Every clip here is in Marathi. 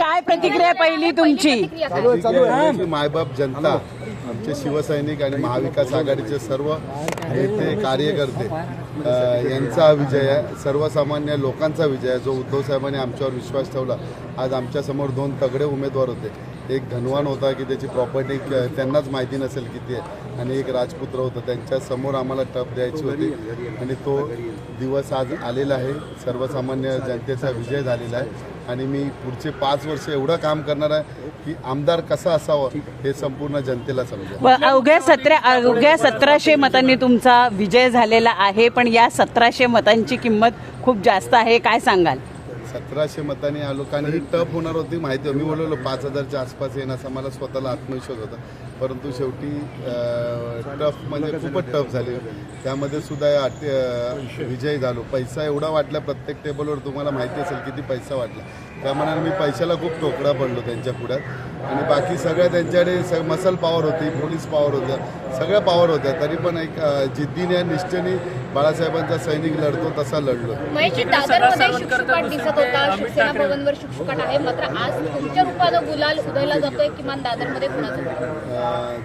काय प्रतिक्रिया पहिली तुमची? आमची मायबाप जनता आमचे शिवसैनिक आणि महाविकास आघाडीचे सर्व नेते कार्यकर्ते यांचा हा विजय आहे. सर्वसामान्य लोकांचा विजय आहे. जो उद्धव साहेबांनी आमच्यावर विश्वास ठेवला आज आमच्यासमोर दोन तगडे उमेदवार होते. एक धनवान होता की त्याची प्रॉपर्टी त्यांनाच माहिती नसेल किती आहे. आणि एक राजपुत्र होतं. त्यांच्यासमोर आम्हाला टप द्यायची होती. आणि तो दिवस आज आलेला आहे. सर्वसामान्य जनतेचा विजय झालेला आहे. आणि मी पुढचे पाच वर्ष एवढं काम करणार आहे की आमदार कसा असावं हे संपूर्ण जनतेला समजेल. अवघ्या सतरा अवघ्या सतराशे मतांनी तुमचा विजय झालेला आहे. पण या सतराशे मतांची किंमत खूप जास्त आहे. काय सांगाल? सतराशे मतांनी आलो कारण ही टफ होणार होती माहिती मी बोललो पाच हजारच्या आसपास येईन असा मला स्वतःला आत्मविश्वास होता. परंतु शेवटी टफ म्हणजे खूपच टफ झाली. त्यामध्ये सुद्धा या विजयी झालो. पैसा एवढा वाटला प्रत्येक टेबलवर तुम्हाला माहिती असेल किती पैसा वाटला. त्यामुळे मी पैशाला खूप टोकडा पडलो त्यांच्या पुढ्यात. आणि बाकी सगळ्या त्यांच्याकडे स मसल पॉवर होती पोलीस पॉवर होत्या सगळ्या पॉवर होत्या. तरी पण एक जिद्दीने निष्ठेने बाळासाहेबांचा सैनिक लढतो तसा लढलो. महेशजी दादरमध्ये शुकशुकाट दिसत होता शिवसेना भवनवर शुकशुकाट आहे मात्र आज तुमच्या रूपानं गुलाल उधळला जातोय किमान दादरमध्ये कुणाचं? अ,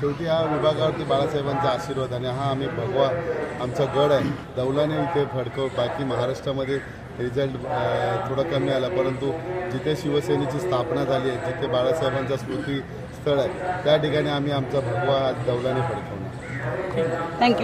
शेवटी हा विभागावरती बाळासाहेबांचा आशीर्वाद आणि हा आम्ही भगवा आमचा गड आहे. दौलाने इथे फडकव बाकी महाराष्ट्रामध्ये रिझल्ट थोडा कमी आला. परंतु जिथे शिवसेनेची स्थापना झाली आहे जिथे बाळासाहेबांचा स्मृती स्थळ आहे त्या ठिकाणी आम्ही आमचा भगवा आज दौलाने फडकवणार थँक्यू